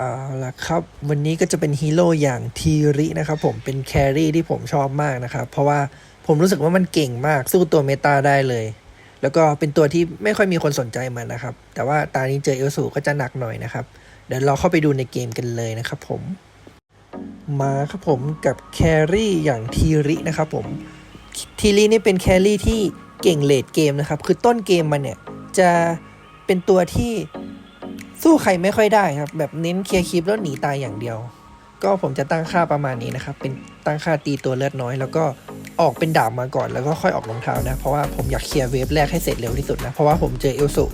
เอาละครับ วันนี้ก็จะเป็นฮีโร่อย่างทีรินะครับผมเป็นแครี่ที่ผมชอบมากนะครับ เพราะว่าผมรู้สึกว่ามันเก่งมากสู้ตัวเมตาได้เลย แล้วก็เป็นตัวที่ไม่ค่อยมีคนสนใจมันนะครับ แต่ว่าตานี้เจอเอลสูก็จะหนักหน่อยนะครับ เดี๋ยวเราเข้าไปดูในเกมกันเลยนะครับผม มาครับผมกับแครี่อย่างทีรินะครับผมทีรินี่เป็นแครี่ที่เก่งเลดเกมนะครับ คือต้นเกมมันเนี่ยจะเป็นตัวที่ สู้ใครไม่ค่อยได้ครับ แบบเน้นเคลียร์คลิปแล้วหนีตายอย่างเดียว ก็ผมจะตั้งค่าประมาณนี้นะครับ เป็นตั้งค่าตีตัวเลือดน้อย แล้วก็ออกเป็นดาบมาก่อนแล้วก็ค่อยออกรองเท้านะ เพราะว่าผมอยากเคลียร์เวฟแรกให้เสร็จเร็วที่สุดนะ เพราะว่าผมเจอเอลสู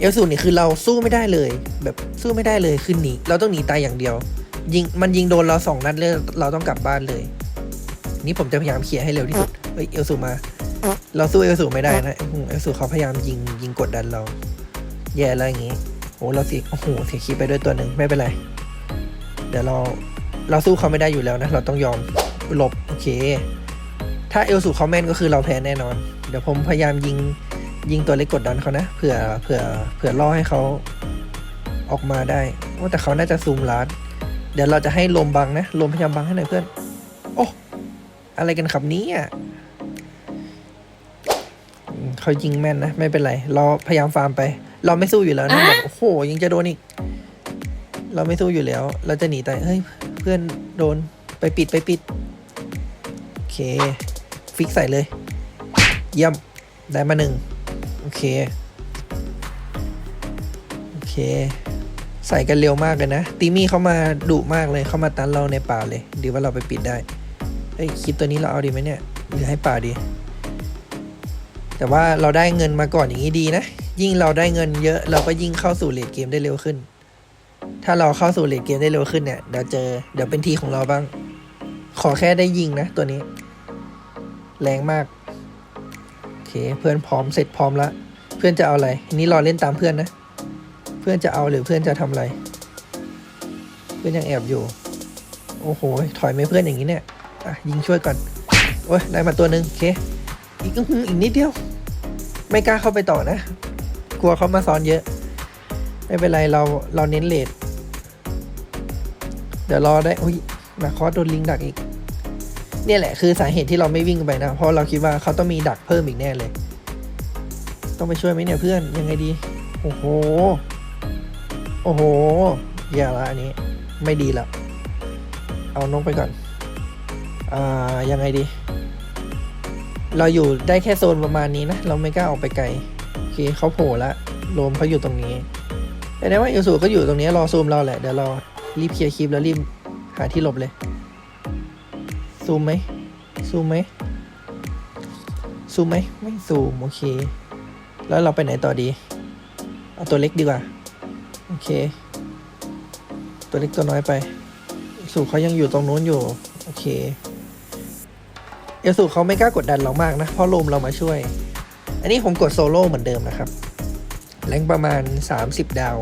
เอลสูนี่คือเราสู้ไม่ได้เลย แบบสู้ไม่ได้เลยคือหนีเราต้องหนีตายอย่างเดียว ยิงมันยิงโดนเราสองนัดเลยเราต้องกลับบ้านเลย นี่ผมจะพยายามเคลียร์ให้เร็วที่สุดเฮ้ยเอลสูมา เราสู้เอลสูไม่ได้นะเอลสูเขาพยายามยิงยิงกดดันเรา แย่แล้วอย่างงี้ อ้เราเสียโอ้โหเสียคีไปด้วยตัวหนึ่งไม่เป็นไร เดี๋ยวเราเราสู้เขาไม่ได้อยู่แล้วนะ เราต้องยอมหลบโอเค ถ้าเอลสูเขาแม่นก็คือเราแพ้แน่นอน เดี๋ยวผมพยายามยิงยิงตัวเล็กกดดันเขานะเผื่อเผื่อเผื่อล่อให้เขาออกมาได้ว่าแต่เขาน่าจะซูมลัดเดี๋ยวเราจะให้ลมบังนะลมพยายามบังให้หน่อยเพื่อน โอ้อะไรกันครับนี้อะเขายิงแม่นนะ ไม่เป็นไร เราพยายามฟาร์มไป เราไม่สู้อยู่แล้วนะแบบโอ้โหยังจะโดนอีก เราไม่สู้อยู่แล้ว เราจะหนีแต่เฮ้ยเพื่อนโดนไปปิดไปปิด โอเค ฟิกใส่เลย เยี่ยม ได้มาหนึ่งโอเค โอเค ใส่กันเร็วมากเลยนะตีมี่เขามาดุมากเลยเขามาตันเราในป่าเลย ดีว่าเราไปปิดได้เฮ้ยคลิปตัวนี้เราเอาดีไหมเนี่ย หรือให้ป่าดี แต่ว่าเราได้เงินมาก่อนอย่างนี้ดีนะ ยิ่งเราได้เงินเยอะเราก็ยิ่งเข้าสู่เลดเกมได้เร็วขึ้น ถ้าเราเข้าสู่เลดเกมได้เร็วขึ้นเนี่ยเดี๋ยวเจอเดี๋ยวเป็นทีของเราบ้าง ขอแค่ได้ยิงนะตัวนี้ แรงมากโอเคเพื่อนพร้อมเสร็จพร้อมแล้วเพื่อนจะเอาอะไรนี้รอเล่นตามเพื่อนนะ เพื่อนจะเอาหรือเพื่อนจะทำอะไร เพื่อนยังแอบอยู่ โอ้โห ถอยไม่เพื่อนอย่างนี้เนี่ยอะยิงช่วยก่อนโอ้ยได้มาตัวหนึ่งโอเคอีกอีกนิดเดียว ไม่กล้าเข้าไปต่อนะ ลัวเขามาซ้อนเยอะ ไม่เป็นไรเราเราเน้นเลดเดี๋ยวรอได้อุ้ยนาคอสโดนลิงดักอีก เนี่ยแหละคือสาเหตุที่เราไม่วิ่งไปนะ เพราะเราคิดว่าเขาต้องมีดักเพิ่มอีกแน่เลย ต้องไปช่วยไหมเนี่ยเพื่อนยังไงดี โอ้โห โอ้โห อย่าละอันนี้ ไม่ดีละเอานกไปก่อน อ่า ยังไงดี เราอยู่ได้แค่โซนประมาณนี้นะ เราไม่กล้าออกไปไกล เคเขาโผล่ละโลมเขาอยู่ตรงนี้แต่ในว่าเอลสูก็อยู่ตรงนี้รอซูมเราแหละ เดี๋ยวเรารีบเคลียร์คลิปแล้วรีบหาที่หลบเลย ซูมไหมซูมไหมซูมไหมไม่ซูมโอเค แล้วเราไปไหนต่อดี เอาตัวเล็กดีกว่า โอเค ตัวเล็กตัวน้อยไปเอลสูเขายังอยู่ตรงนู้นอยู่ โอเค เอลสูเขาไม่กล้ากดดันเรามากนะ เพราะลมเรามาช่วย อันนี้ผมกดโซโล่เหมือนเดิมนะครับ แรงประมาณ 30 ดาว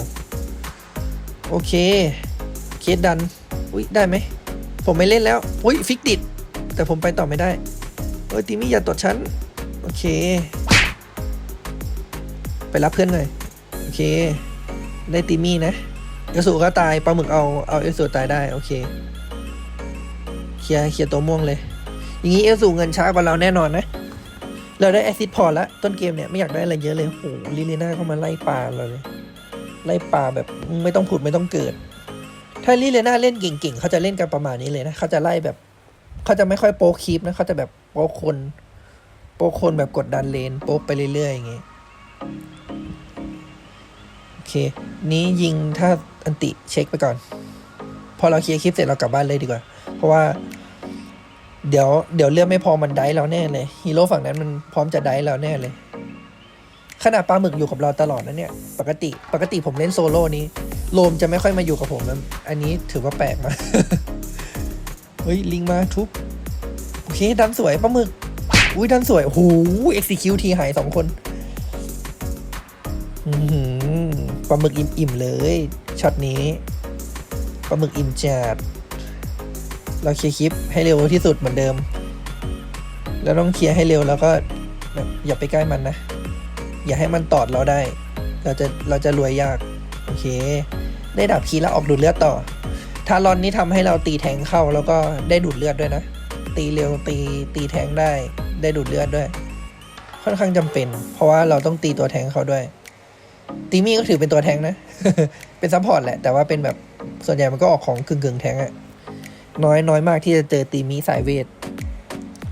โอเค เคสดัน อุ้ยได้ไหม ผมไม่เล่นแล้ว อุ้ยฟิกติด แต่ผมไปต่อไม่ได้ เอ้ยตีมี่อย่าตดฉัน โอเค ไปรับเพื่อนหน่อย โอเค ได้ตีมี่นะเอสูก็ตาย ปลาหมึกเอา เอาเอสูตายได้ โอเค เคลียร์ เคลียร์ตัวม่วงเลย อย่างนี้เอสูเงินช้ากว่าเราแน่นอนนะ เราได้แอซิดพอแล้วต้นเกมเนี่ยไม่อยากได้อะไรเยอะเลยโอ้โหลิเลน่าเข้ามาไล่ปลาเราเลยไล่ปลาแบบไม่ต้องผุดไม่ต้องเกิด ถ้าลิเลน่าเล่นเก่งๆเขาจะเล่นกันประมาณนี้เลยนะเขาจะไล่แบบเขาจะไม่ค่อยโป๊คลิปนะเขาจะแบบโป๊คน โป๊คนแบบกดดันเลน โป๊ไปเรื่อยๆอย่างงี้โอเค นี้ยิงถ้าอันติเช็คไปก่อน พอเราเคลียร์คลิปเสร็จเรากลับบ้านเลยดีกว่า เพราะว่า เดี๋ยวเดี๋ยวเลือกไม่พอมันได้เราแน่เลยฮีโร่ฝั่งนั้นมันพร้อมจะได้เราแน่เลยขนาดปลาหมึกอยู่กับเราตลอดนะเนี่ย ปกติปกติผมเล่นโซโล่นี้โลมจะไม่ค่อยมาอยู่กับผมนะอันนี้ถือว่าแปลกมาเฮ้ย ลิงมาทุบ โอเค ดันสวยปลาหมึก อุ้ยดันสวยโอ้โห execute ทีหายสองคนปลาหมึกอิ่มๆเลยช็อตนี้ปลาหมึกอิ่มจัด เราเคลียร์คลิปให้เร็วที่สุดเหมือนเดิม แล้วต้องเคลียร์ให้เร็วแล้วก็แบบอย่าไปใกล้มันนะ อย่าให้มันตอดเราได้ เราจะเราจะรวยยาก โอเค ได้ดาบคีแล้วออกดูดเลือดต่อทารอนนี่ทำให้เราตีแทงเข้าแล้วก็ได้ดูดเลือดด้วยนะ ตีเร็วตีตีแทงได้ ได้ดูดเลือดด้วย ค่อนข้างจำเป็น เพราะว่าเราต้องตีตัวแทงเขาด้วยตีมี่ก็ถือเป็นตัวแทงนะ เป็นซัพพอร์ตแหละ แต่ว่าเป็นแบบส่วนใหญ่มันก็ออกของกึ่งกึ่งแทงอะ น้อยน้อยมากที่จะเจอตีมีสายเวท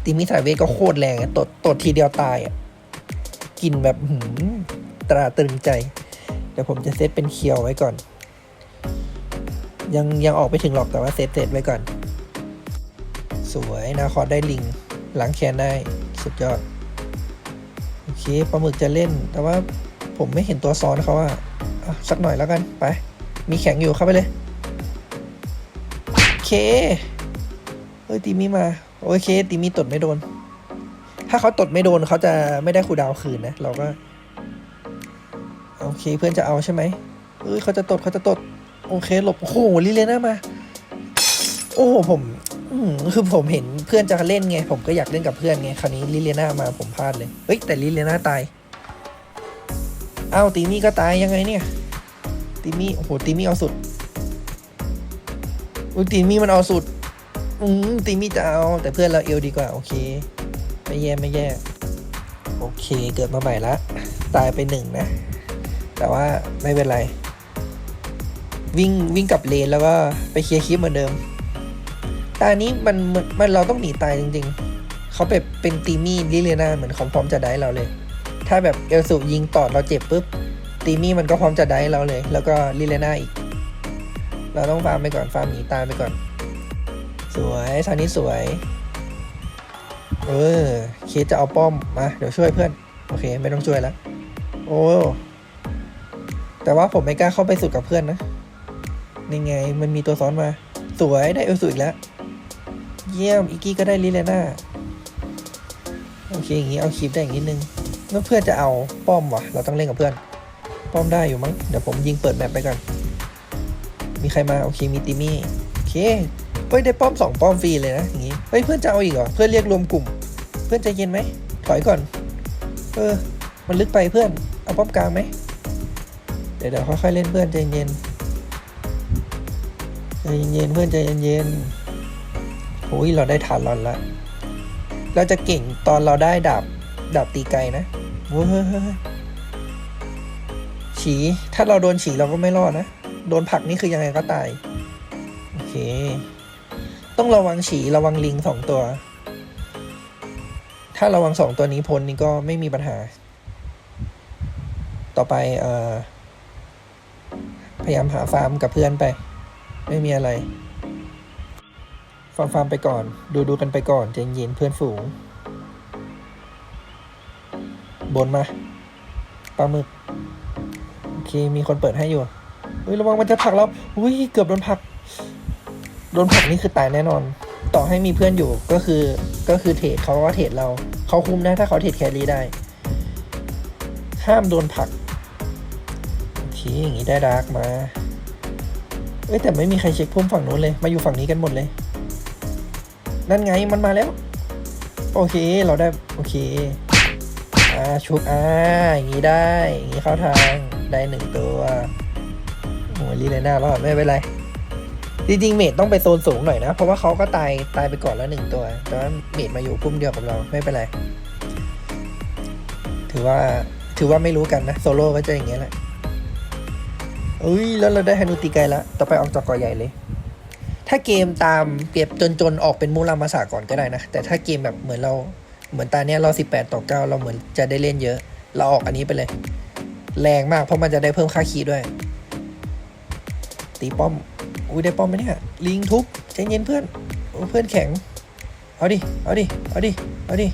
ตีมีสายเวทก็โคตรแรงอะตดตดทีเดียวตายอะกินแบบหืมตราตรึงใจ เดี๋ยวผมจะเซตเป็นเคียวไว้ก่อน ยังยังออกไม่ถึงหรอกแต่ว่าเซตเซตไว้ก่อน สวยนาคอได้ลิง หล้างแคนได้สุดยอด โอเคปลาหมึกจะเล่น แต่ว่าผมไม่เห็นตัวซ้อนเขาอะอะสักหน่อยแล้วกัน ไป มีแข็งอยู่เข้าไปเลย เคเฮ้ยตีมีมา โอเคตีมีตดไม่โดน ถ้าเขาตดไม่โดนเขาจะไม่ได้คูดาวคืนนะ เราก็ โอเคเพื่อนจะเอาใช่ไหมเอ้ยเขาจะตดเขาจะตด โอเคหลบ โอ้โหลิเลน่ามา โอ้โหผมอืมคือผมเห็นเพื่อนจะเล่นไง ผมก็อยากเล่นกับเพื่อนไง คราวนี้ลิเลน่ามาผมพลาดเลย เฮ้ยแต่ลิเลน่าตายอ้าวตีมี่ก็ตายยังไงเนี่ย ตีมี่ โอ้โหตีมี่เอาสุด อุตีมี่มันเอาสุด อืมตีมี่จะเอา แต่เพื่อนเราเอวดีกว่า โอเค ไม่แย่ไม่แย่ โอเค เกิดมาใหม่ละ ตายไปหนึ่งนะ แต่ว่าไม่เป็นไร วิ่งวิ่งกลับเลนแล้วก็ไปเคลียร์คลิปเหมือนเดิม ตานี้มันมันมันเราต้องหนีตายจริง ๆ เขาแบบเป็นตีมี่ลิเลนาเหมือนเขาพร้อมจะได้เราเลย ถ้าแบบเอลสุยิงตอดเราเจ็บปุ๊บตีมี่มันก็พร้อมจะได้เราเลย แล้วก็ลิเลนาอีก เราต้องฟาร์มไปก่อนฟาร์มหนีตายไปก่อน สวยทางนี้สวย เออเคสจะเอาป้อมมาเดี๋ยวช่วยเพื่อน โอเค ไม่ต้องช่วยแล้ว โอ้แต่ว่าผมไม่กล้าเข้าไปสุดกับเพื่อนนะนี่ไงมันมีตัวซ้อนมา สวยได้เอลสุอีกแล้ว เยี่ยม อีกกี้ก็ได้ลิเลน่าโอเคอย่างนี้เอาคลิปได้อย่างนิดนึงแล้วเพื่อนจะเอาป้อมวะเราต้องเล่นกับเพื่อน ป้อมได้อยู่มั้งเดี๋ยวผมยิงเปิดแมปไปก่อน มีใครมาโอเคมีติมี่โอเคเฮ้ยได้ป้อมสองป้อมฟรีเลยนะอย่างงี้เฮ้ยเพื่อนจะเอาอีกเหรอเพื่อนเรียกรวมกลุ่ม เพื่อนใจเย็นไหมถอยก่อน เออ มันลึกไปเพื่อนเอาป้อมกลางไหมเดี๋ยวเดี๋ยวค่อยๆเล่นเพื่อนใจเย็นใจเย็นเพื่อนใจเย็นๆโอ้ยเราได้ฐานรอนละเราจะเก่งตอนเราได้ดาบดาบตีไกลนะเว้ยฉีถ้าเราโดนฉีเราก็ไม่รอดนะ โดนผักนี่คือยังไงก็ตาย โอเค ต้องระวังฉีระวังลิงสองตัว ถ้าระวังสองตัวนี้พ้นนี่ก็ไม่มีปัญหา ต่อไปเอ่อพยายามหาฟาร์มกับเพื่อนไป ไม่มีอะไรฟาร์มฟาร์มไปก่อน ดูดูกันไปก่อนใจเย็นเพื่อนฝูง บนมาปลาหมึก โอเค มีคนเปิดให้อยู่ เฮ้ยระวังมันจะผลักเราอุ้ยเกือบโดนผลักโดนผลักนี่คือตายแน่นอน ต่อให้มีเพื่อนอยู่ก็คือก็คือเทรดเขาก็เทรดเราเขาคุมนะถ้าเขาเทรดแครี่ได้ห้ามโดนผลักโอเคอย่างนี้ได้ดาร์กมาเอ้ยแต่ไม่มีใครเช็คพุ่มฝั่งนู้นเลยมาอยู่ฝั่งนี้กันหมดเลย นั่นไงมันมาแล้ว โอเคเราได้โอเคอ่าชุบอ่าอย่างนี้ได้ อย่างนี้เข้าทางได้หนึ่งตัว ลีเลยน่ารอดไม่เป็นไร จริงๆ เมดต้องไปโซนสูงหน่อยนะ เพราะว่าเขาก็ตายตายไปก่อนแล้วหนึ่งตัว แต่ว่าเมดมาอยู่พุ่มเดียวกับเราไม่เป็นไร ถือว่าถือว่าไม่รู้กันนะ โซโล่ก็จะอย่างเงี้ยแหละเอ้ยแล้วเราได้ฮานุติไกแล้วต่อไปออกจากกอใหญ่เลย ถ้าเกมตามเก็บจนๆออกเป็นมูรามาสาก่อนก็ได้นะ แต่ถ้าเกมแบบเหมือนเราเหมือนตาเนี้ยเรา 18 ต่อ 9 เราเหมือนจะได้เล่นเยอะ เราออกอันนี้ไปเลย แรงมากเพราะมันจะได้เพิ่มค่าคีด้วย ตีป้อม อุ้ยได้ป้อมไหมเนี่ย ลิงทุบใจเย็นเพื่อนอเพื่อนแข็ง เอาดิ เอาดิ เอาดิ เอาดิ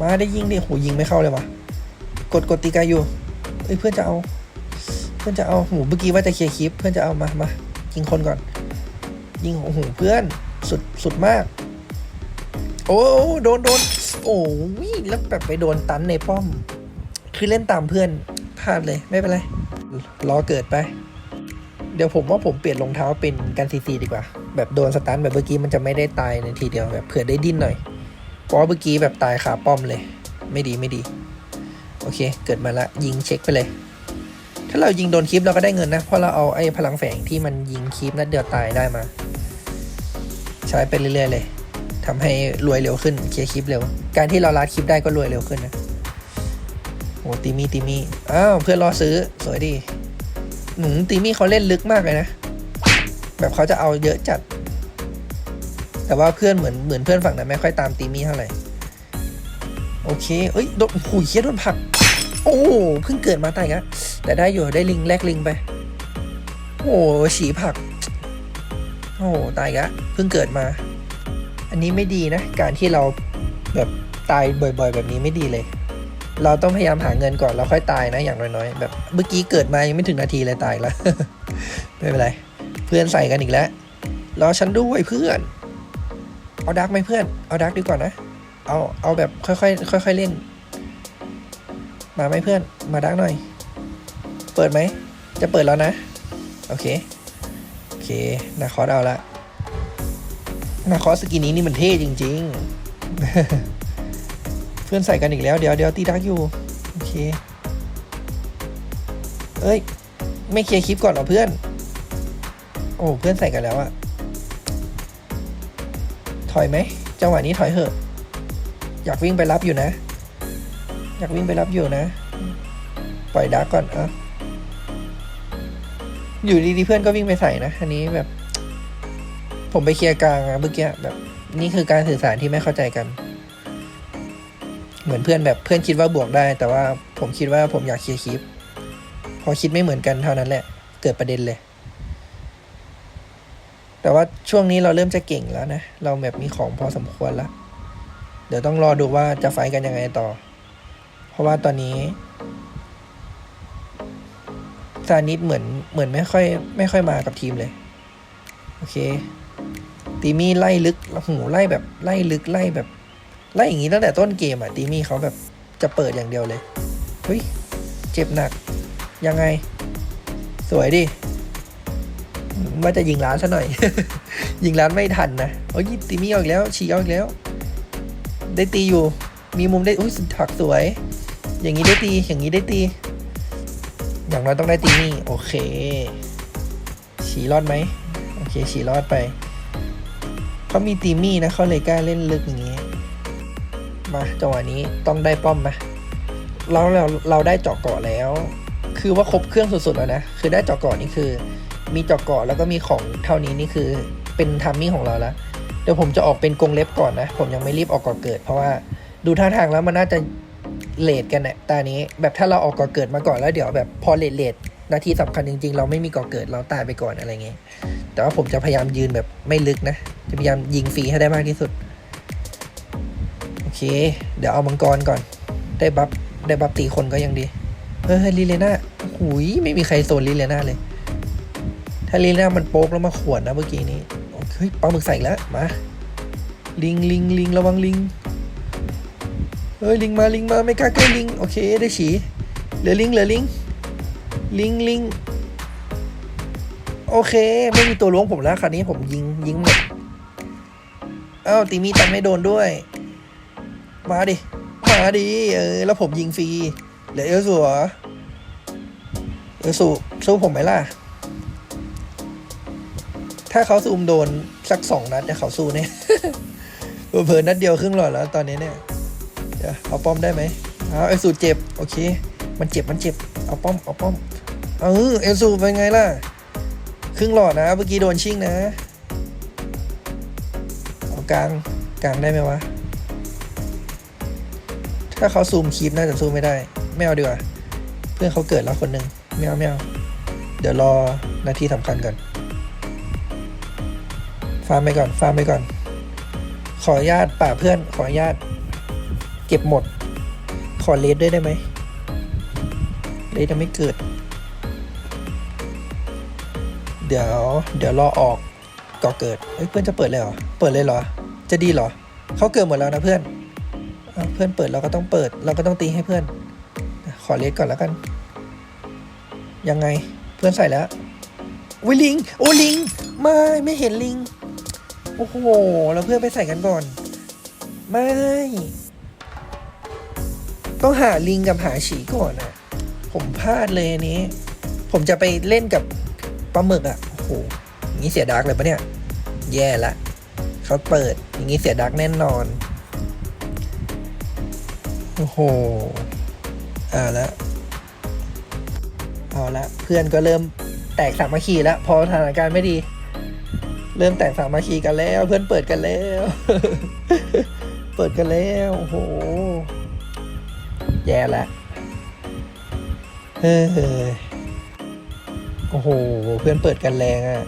มาได้ยิงดิโหยิงไม่เข้าเลยวะกดกดตีกายอยู่เอ้ยเพื่อนจะเอา เพื่อนจะเอาหูเมื่อกี้ว่าจะเคลียร์คลิป เพื่อนจะเอามามายิงคนก่อน ยิงโอ้โหเพื่อนสุดสุดมาก โอ้โดนโดนโอ้ยแล้วแบบไปโดนตันในป้อม คือเล่นตามเพื่อนพลาดเลยไม่เป็นไรรอเกิดไป เดี๋ยวผมว่าผมเปลี่ยนรองเท้าเป็นกันซีซีดีกว่า แบบโดนสตันแบบเมื่อกี้มันจะไม่ได้ตายในทีเดียวแบบเผื่อได้ดิ้นหน่อยเพราะเมื่อกี้แบบตายขาป้อมเลย ไม่ดีไม่ดี โอเค เกิดมาละยิงเช็คไปเลย ถ้าเรายิงโดนคลิปเราก็ได้เงินนะ เพราะเราเอาไอ้พลังแฝงที่มันยิงคลิปนัดเดียวตายได้มา ใช้ไปเรื่อยๆเลยทำให้รวยเร็วขึ้นเคลียร์คลิปเร็ว การที่เราลัดคลิปได้ก็รวยเร็วขึ้นนะโอ้ตีมีตีมีอ้าวเพื่อนรอซื้อสวยดี หนุตีมี่เขาเล่นลึกมากเลยนะ แบบเขาจะเอาเยอะจัด แต่ว่าเพื่อนเหมือนเหมือนเพื่อนฝั่งนั้นไม่ค่อยตามตีมี่เท่าไหร่ โอเค เอ้ยโดนหูยเคียโดนผัก โอ้เพิ่งเกิดมาตายกะแต่ได้อยู่ได้ลิงแลกลิงไป โอ้ฉีผัก โอ้ตายกะเพิ่งเกิดมา อันนี้ไม่ดีนะ การที่เราแบบตายบ่อย ๆ แบบนี้ไม่ดีเลย เราต้องพยายามหาเงินก่อนแล้วค่อยตายนะอย่างน้อยๆ แบบเมื่อกี้เกิดมายังไม่ถึงนาทีเลยตายแล้วไม่เป็นไร เพื่อนใส่กันอีกแล้วรอฉันด้วยเพื่อน เอาดักไหมเพื่อน เอาดักดีกว่านะ เอาเอาแบบค่อยๆค่อยๆเล่น มาไหมเพื่อน มาดักหน่อย เปิดไหม จะเปิดแล้วนะ โอเค โอเคนาคอสเอาละนาคอสสกินนี้นี่มันเท่จริง ๆ เพื่อนใส่กันอีกแล้วเดี๋ยวเดี๋ยวตีดักอยู่ โอเค เอ้ย ไม่เคลียร์คลิปก่อนเหรอเพื่อน โอ้เพื่อนใส่กันแล้วอะถอยไหมจังหวะนี้ถอยเหอะ อยากวิ่งไปรับอยู่นะ อยากวิ่งไปรับอยู่นะ ปล่อยดักก่อนอะอยู่ดีๆเพื่อนก็วิ่งไปใส่นะอันนี้แบบ ผมไปเคลียร์กลางอะเมื่อกี้แบบ นี่คือการสื่อสารที่ไม่เข้าใจกัน เหมือนเพื่อนแบบเพื่อนคิดว่าบวกได้ แต่ว่าผมคิดว่าผมอยากเคลียร์คลิป พอคิดไม่เหมือนกันเท่านั้นแหละ เกิดประเด็นเลย แต่ว่าช่วงนี้เราเริ่มจะเก่งแล้วนะ เราแบบมีของพอสมควรแล้ว เดี๋ยวต้องรอดูว่าจะไฟกันยังไงต่อ เพราะว่าตอนนี้ซานิดเหมือนเหมือนไม่ค่อยไม่ค่อยมากับทีมเลย โอเคตีมี่ไล่ลึกหูไล่แบบไล่ลึกไล่แบบ ไล่อย่างนี้ตั้งแต่ต้นเกมอะตีมี่เขาแบบจะเปิดอย่างเดียวเลยเฮ้ยเจ็บหนัก ยังไง สวยดิว่าจะยิงร้านซะหน่อย ยิงร้านไม่ทันนะโอ้ยตีมี่เอาอีกแล้วฉีเอาอีกแล้ว ได้ตีอยู่ มีมุมได้อุ้ยถักสวย อย่างนี้ได้ตีอย่างนี้ได้ตี อย่างน้อยต้องได้ตีนี่โอเค ฉีรอดไหมโอเคฉีรอดไปเขามีตีมี่นะเขาเลยกล้าเล่นลึกอย่างนี้ มาจังหวะนี้ต้องได้ป้อมมาเราเราเราได้เจาะเกาะแล้ว คือว่าครบเครื่องสุดๆแล้วนะคือได้เจาะเกาะนี่คือ มีเจาะเกาะแล้วก็มีของเท่านี้นี่คือเป็นทัมมิ่งของเราแล้วเดี๋ยวผมจะออกเป็นกรงเล็บก่อนนะ ผมยังไม่รีบออกก่อเกิด เพราะว่าดูท่าทางแล้วมันน่าจะเลทกันนะตานี้แบบถ้าเราออกก่อเกิดมาก่อนแล้วเดี๋ยวแบบพอเลทเลทนาทีสำคัญจริงๆ เราไม่มีก่อเกิดเราตายไปก่อนอะไรเงี้ยแต่ว่าผมจะพยายามยืนแบบไม่ลึกนะ จะพยายามยิงฟรีให้ได้มากที่สุด เคเดี๋ยวเอามังกรก่อน ได้บัฟได้บัฟตีคนก็ยังดีเฮ้ยลิเลน่าหุยไม่มีใครโซนลิเลน่าเลย ถ้าลิเลน่ามันโป๊กแล้วมาขวนนะเมื่อกี้นี้เฮ้ยปลาหมึกใส่แล้วมาลิงลิงลิงระวังลิงเฮ้ยลิงมาลิงมาไม่กล้าใกล้ลิงโอเคได้ฉีเหลือลิงเหลือลิงลิงลิงโอเค ไม่มีตัวล้วงผมแล้วคราวนี้ผมยิงยิงหมดอ้าวตีมีตันไม่โดนด้วย มาดิ มาดิ เออ แล้วผมยิงฟรีเหลือเอลสูเหรอเอลสูสู้ผมไหมล่ะ ถ้าเขาซูมโดนสักสองนัดเนี่ยเขาสู้เนี่ยเพิ่นัดเดียวครึ่งหลอดแล้วตอนนี้เนี่ยเดี๋ยวเอาป้อมได้ไหมเอาเอลสูเจ็บ โอเค มันเจ็บมันเจ็บ เอาป้อมเอาป้อม เออเอลสูเป็นไงล่ะ ครึ่งหลอดนะเมื่อกี้โดนชิ่งนะ เอากลางกลางได้ไหมวะ ถ้าเขาซูมคลิปน่าจะซูมไม่ได้ไม่เอาดีกว่า เพื่อนเขาเกิดแล้วคนหนึ่งไม่เอาไม่เอาเดี๋ยวรอนาทีสำคัญก่อน ฟาร์มไปก่อน ฟาร์มไปก่อน ขออนุญาตป่าเพื่อน ขออนุญาต เก็บหมด ขอเลสด้วยได้ไหมเลสจะไม่เกิด เดี๋ยว เดี๋ยวรอออกก่อเกิดเอ้ยเพื่อนจะเปิดเลยเหรอ เปิดเลยเหรอ จะดีเหรอ เขาเกิดหมดแล้วนะเพื่อน เพื่อนเปิดเราก็ต้องเปิด เราก็ต้องตีให้เพื่อน ขอเลสก่อนแล้วกัน ยังไงเพื่อนใส่แล้ววิลิง โอ้ลิง ไม่ไม่เห็นลิง โอ้โหแล้วเพื่อนไปใส่กันก่อน ไม่ ต้องหาลิงกับหาฉีก่อนอะผมพลาดเลยอันนี้ ผมจะไปเล่นกับปลาหมึกอะ่ะโอ้โหงนี้เสียดักเลยปะเนี่ย แย่ละเขาเปิดอย่างนี้เสียดักแน่นอน โอ้โห เอาละ เอาละ เพื่อนก็เริ่มแตกสามัคคีแล้ว พอสถานการณ์ไม่ดี เริ่มแตกสามัคคีกันแล้ว เพื่อนเปิดกันแล้ว เปิดกันแล้ว โอ้โห แย่ละเฮ้ยโอ้โห เพื่อนเปิดกันแรงอะ่ะ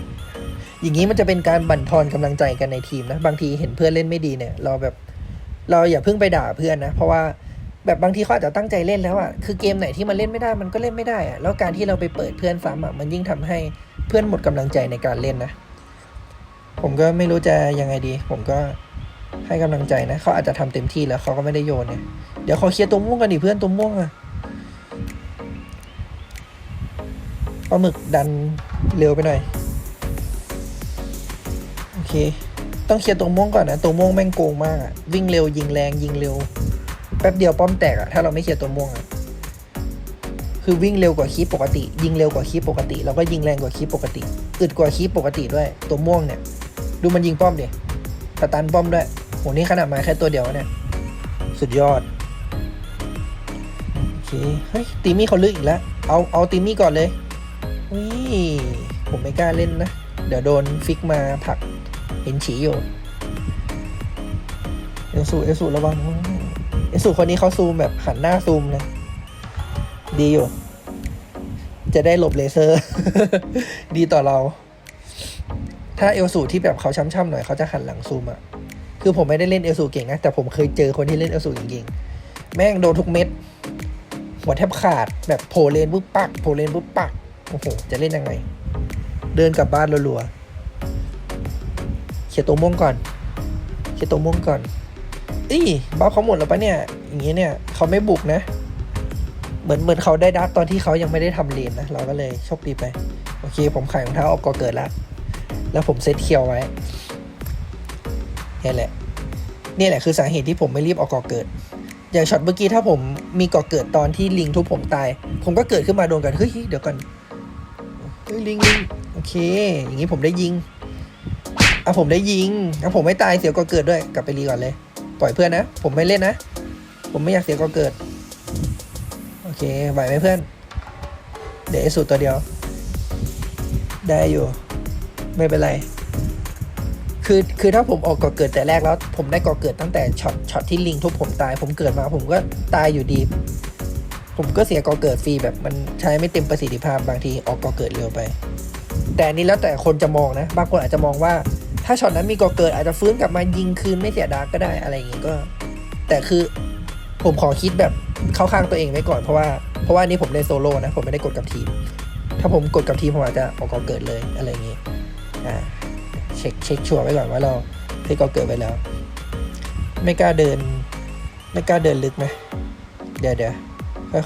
อย่างนี้มันจะเป็นการบั่นทอนกำลังใจกันในทีมนะ บางทีเห็นเพื่อนเล่นไม่ดีเนี่ย เราแบบเราอย่าเพิ่งไปด่าเพื่อนนะ เพราะว่า แบบบางทีเขาอาจจะตั้งใจเล่นแล้วอะ่ะคือเกมไหนที่มันเล่นไม่ได้มันก็เล่นไม่ได้อะ่ะแล้วการที่เราไปเปิดเพื่อนซ้ำอะมันยิ่งทำให้เพื่อนหมดกำลังใจในการเล่นนะ ผมก็ไม่รู้จะยังไงดี ผมก็ให้กำลังใจนะเขาอาจจะทำเต็มที่แล้วเขาก็ไม่ได้โยนเนี่ยเดี๋ยวขอเคลียร์ตัวม่วงกันดิเพื่อนตัวม่วงอะปลาหมึกดันเร็วไปหน่อยโอเค ต้องเคลียร์ตัวม่วงก่อนนะตัวม่วงแม่งโกงมากอะวิ่งเร็วยิงแรงยิงเร็ว ป๊บเดียวป้อมแตกอะถ้าเราไม่เคลียร์ตัวม่วงอะคือวิ่งเร็วกว่าคีปปกติ ยิงเร็วกว่าคีปปกติ แล้วก็ยิงแรงกว่าคีปปกติอึดกว่าคีปปกติด้วย ตัวม่วงเนี่ย ดูมันยิงป้อมดิสตันป้อมด้วยโหนี่ขนาดมาแค่ตัวเดียวเนี่ยสุดยอดโอเคเฮ้ยตีมี่เขาลึกอีกแล้วเอาเอาตีมี่ก่อนเลยอุ้ยผมไม่กล้าเล่นนะ เดี๋ยวโดนฟิกมาผักเห็นฉีอยู่เอลสูเอลสูระวัง สูคนนี้เขาซูมแบบหันหน้าซูมเลยดีอยู่ จะได้หลบเลเซอร์ ดีต่อเรา ถ้าเอลสูที่แบบเขาช้ำๆหน่อยเขาจะหันหลังซูมอะคือผมไม่ได้เล่นเอลสูเก่งนะ แต่ผมเคยเจอคนที่เล่นเอลสูเก่งๆ แม่งโดนทุกเม็ด หัวแทบขาดแบบโผล่เลนปุ๊บปักโผล่เลนปุ๊บปักโอ้โห จะเล่นยังไง เดินกลับบ้านรัวๆเขียนตัวม่วงก่อนเขียนตัวม่วงก่อน อีบ้าเขาหมดแล้วปะเนี่ย อย่างงี้เนี่ยเขาไม่บุกนะ เหมือนเหมือนเขาได้ดักตอนที่เขายังไม่ได้ทำเลนนะ เราก็เลยโชคดีไป โอเค ผมขายรองเท้าออกก่อเกิดแล้ว แล้วผมเซตเคียวไว้นี่แหละนี่แหละคือสาเหตุที่ผมไม่รีบออกก่อเกิด อย่างช็อตเมื่อกี้ถ้าผมมีก่อเกิดตอนที่ลิงทุบผมตาย ผมก็เกิดขึ้นมาโดนกันเฮ้ยเดี๋ยวก่อนเฮ้ยลิงลิงโอเค อย่างนี้ผมได้ยิงอะผมได้ยิงอะผมไม่ตายเสียก่อเกิดด้วย กลับไปรีก่อนเลย ปล่อยเพื่อนนะ ผมไม่เล่นนะ ผมไม่อยากเสียก่อเกิด โอเคไหวไหมเพื่อน เดี๋ยวสูตรตัวเดียว ได้อยู่ ไม่เป็นไร คือคือถ้าผมออกก่อเกิดแต่แรกแล้ว ผมได้ก่อเกิดตั้งแต่ช็อตช็อตที่ลิงทุบผมตาย ผมเกิดมา ผมก็ตายอยู่ดี ผมก็เสียก่อเกิดฟรีแบบมันใช้ไม่เต็มประสิทธิภาพบางทีออกก่อเกิดเร็วไป แต่นนี้แล้วแต่คนจะมองนะ บางคนอาจจะมองว่า ถ้าช็อตนั้นมีก่อเกิดอาจจะฟื้นกลับมายิงคืนไม่เสียดาร์ก็ได้อะไรอย่างงี้ก็ แต่คือผมขอคิดแบบเข้าข้างตัวเองไว้ก่อนเพราะว่าเพราะว่านนี้ผมเล่นโซโล่นะผมไม่ได้กดกับทีม ถ้าผมกดกับทีมผมอาจจะออกก่อเกิดเลยอะไรอย่างงี้อ่าเช็คเช็คชัวร์ไว้ก่อนว่าเราที่ก็เกิดไปแล้ว ไม่กล้าเดิน ไม่กล้าเดินลึกไหมเดี๋ยวเดี๋ยว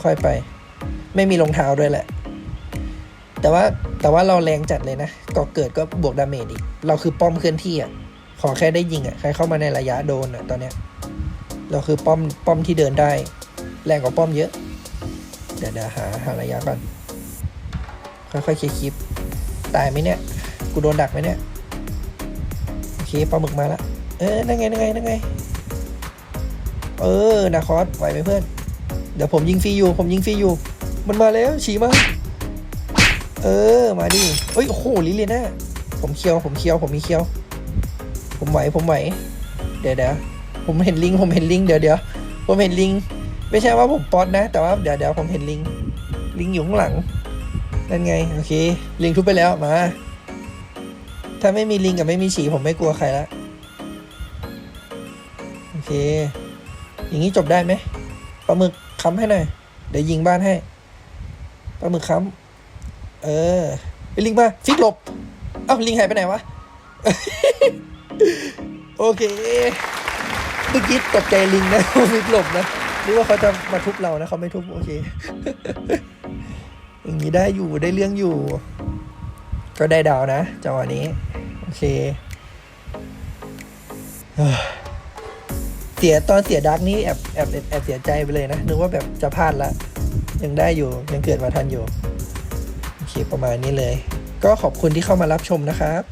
ค่อยๆไป ไม่มีรองเท้าด้วยแหละ แต่ว่าแต่ว่าเราแรงจัดเลยนะก่อเกิดก็บวกดาเมจอีก เราคือป้อมเคลื่อนที่อะ ขอแค่ได้ยิงอะ ใครเข้ามาในระยะโดนอะตอนเนี้ย เราคือป้อมป้อมที่เดินได้ แรงกว่าป้อมเยอะ เดี๋ยวเดี๋ยวหาหาระยะก่อน ค่อยๆเคลียร์คลิป ตายไหมเนี่ย กูโดนดักไหมเนี่ย โอเคปลาหมึกมาละเออนั่งไงนั่งไงนั่งไง เออนาคอสไหวไหมเพื่อน เดี๋ยวผมยิงฟรีอยู่ ผมยิงฟรีอยู่ มันมาแล้วฉีมา เออ มาดิเอ้ย โอ้โห ลิเลน่า ผมเคียว ผมเคียว ผมมีเคียว ผมไหว ผมไหว เดี๋ยวเดี๋ยวผมเห็นลิง ผมเห็นลิง เดี๋ยวเดี๋ยวผมเห็นลิง ไม่ใช่ว่าผมป๊อตนะ แต่ว่าเดี๋ยวเดี๋ยวผมเห็นลิง ลิงอยู่ข้างหลัง นั่นไง โอเค ลิงทุบไปแล้ว มา ถ้าไม่มีลิงกับไม่มีฉีผมไม่กลัวใครละ โอเค อย่างนี้จบได้ไหมปลาหมึกค้ำให้หน่อย เดี๋ยวยิงบ้านให้ ปลาหมึกค้ำ เออไอลิงมาฟิกหลบ เอ้าลิงหายไปไหนวะ โอเคเมื่อกี้ตกใจลิงนะฟิกหลบนะนึกว่าเขาจะมาทุบเรานะเขาไม่ทุบโอเคอย่างนี้ได้อยู่ได้เรื่องอยู่ ก็ได้ดาวนะจังหวะนี้ โอเคเสียตอนเสียดักนี้แอบแอบแอบแอบเสียใจไปเลยนะนึกว่าแบบจะพลาดละยังได้อยู่ยังเกิดมาทันอยู่ คประมาณนี้เลย ก็ขอบคุณที่เข้ามารับชมนะครับ